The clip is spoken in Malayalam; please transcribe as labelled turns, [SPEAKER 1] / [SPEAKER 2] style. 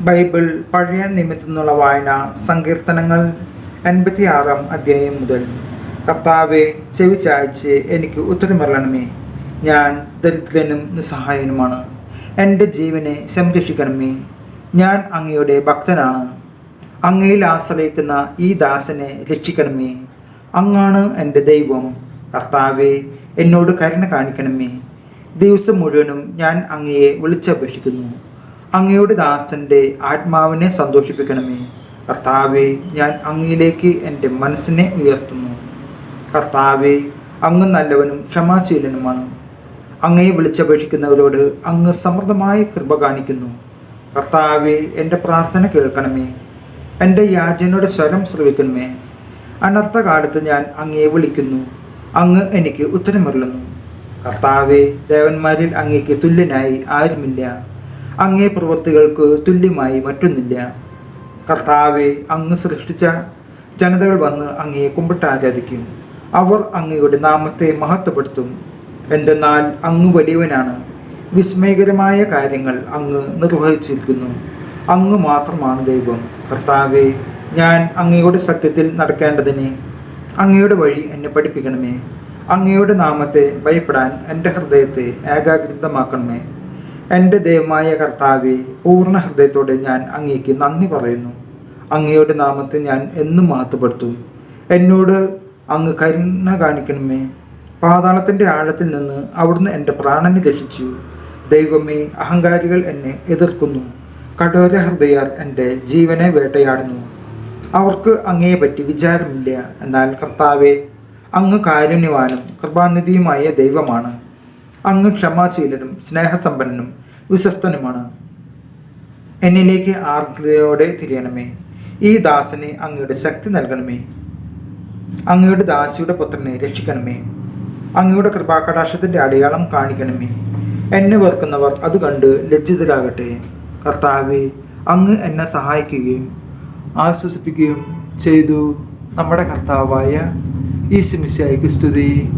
[SPEAKER 1] ബൈബിൾ പഴയ നിമിത്തുന്നുള്ള വായന സങ്കീർത്തനങ്ങൾ എൺപത്തി ആറാം അധ്യായം മുതൽ. കർത്താവെ ചെവി ചായച്ച് എനിക്ക് ഉത്തരമരണമേ ഞാൻ ദരിദ്രനും നിസ്സഹായനുമാണ്. എന്റെ ജീവനെ സംരക്ഷിക്കണമേ. ഞാൻ അങ്ങയുടെ ഭക്തനാണ്. അങ്ങയിൽ ആശ്രയിക്കുന്ന ഈ ദാസനെ രക്ഷിക്കണമേ. അങ്ങാണ് എന്റെ ദൈവം. കർത്താവെ എന്നോട് കരുണ കാണിക്കണമേ. ദിവസം മുഴുവനും ഞാൻ അങ്ങയെ വിളിച്ചപേക്ഷിക്കുന്നു. അങ്ങയുടെ ദാസന്റെ ആത്മാവിനെ സന്തോഷിപ്പിക്കണമേ. കർത്താവെ ഞാൻ അങ്ങയിലേക്ക് എന്റെ മനസ്സിനെ ഉയർത്തുന്നു. കർത്താവെ അങ്ങ് നല്ലവനും ക്ഷമാശീലനുമാണ്. അങ്ങയെ വിളിച്ചപേക്ഷിക്കുന്നവരോട് അങ്ങ് സമൃദ്ധമായ കൃപ കാണിക്കുന്നു. കർത്താവെ എന്റെ പ്രാർത്ഥന കേൾക്കണമേ. എന്റെ യാചനയുടെ സ്വരം ശ്രവിക്കണമേ. അനർത്ഥ കാലത്ത് ഞാൻ അങ്ങയെ വിളിക്കുന്നു. അങ്ങ് എനിക്ക് ഉത്തരമറിയുന്നു കർത്താവെ ദേവന്മാരിൽ അങ്ങേക്ക് തുല്യനായി ആരുമില്ല. അങ്ങേ പ്രവൃത്തികൾക്ക് തുല്യമായി മറ്റൊന്നില്ല. കർത്താവെ അങ്ങ് സൃഷ്ടിച്ച ജനതകൾ വന്ന് അങ്ങയെ കുമ്പിട്ട് ആരാധിക്കും. അവർ അങ്ങയുടെ നാമത്തെ മഹത്വപ്പെടുത്തും. എന്തെന്നാൽ അങ്ങ് വലിയവനാണ്. വിസ്മയകരമായ കാര്യങ്ങൾ അങ്ങ് നിർവഹിച്ചിരിക്കുന്നു. അങ്ങ് മാത്രമാണ് ദൈവം. കർത്താവെ ഞാൻ അങ്ങയുടെ സത്യത്തിൽ നടക്കേണ്ടതിന് അങ്ങയുടെ വഴി എന്നെ പഠിപ്പിക്കണമേ. അങ്ങയുടെ നാമത്തെ ഭയപ്പെടാൻ എന്റെ ഹൃദയത്തെ ഏകാഗ്രതമാക്കണമേ. എന്റെ ദൈവമായ കർത്താവെ പൂർണ ഹൃദയത്തോടെ ഞാൻ അങ്ങേക്ക് നന്ദി പറയുന്നു. അങ്ങയുടെ നാമത്തെ ഞാൻ എന്നും മഹത്വപ്പെടുത്തും. എന്നോട് അങ്ങ് കരുണ കാണിക്കണമേ. പാതാളത്തിന്റെ ആഴത്തിൽ നിന്ന് അവിടുന്ന് എന്റെ പ്രാണനെ രക്ഷിച്ചു. ദൈവമേ അഹങ്കാരികൾ എന്നെ എതിർക്കുന്നു. കഠോര ഹൃദയർ എന്റെ ജീവനെ വേട്ടയാടുന്നു. അവർക്ക് അങ്ങയെ പറ്റി വിചാരമില്ല. എന്നാൽ കർത്താവെ അങ്ങ് കാരുണ്യവാനും കൃപാനിധിയുമായ ദൈവമാണ്. അങ്ങ് ക്ഷമാശീലനും സ്നേഹസമ്പന്നനും വിശ്വസ്തനുമാണ്. എന്നിലേക്ക് ആർദ്രതയോടെ തിരിയണമേ. ഈ ദാസന് അങ്ങയുടെ ശക്തി നൽകണമേ. അങ്ങയുടെ ദാസിയുടെ പുത്രനെ രക്ഷിക്കണമേ. അങ്ങയുടെ കൃപാകടാശത്തിന്റെ അടയാളം കാണിക്കണമേ. എന്നെ വെറുക്കുന്നവർ അത് കണ്ട് ലജ്ജിതരാകട്ടെ. കർത്താവെ അങ്ങ് എന്നെ സഹായിക്കുകയും ആശ്വസിപ്പിക്കുകയും ചെയ്തു നമ്മുടെ കർത്താവായ ഈ സിമിശായിക്ക് സ്തുതി.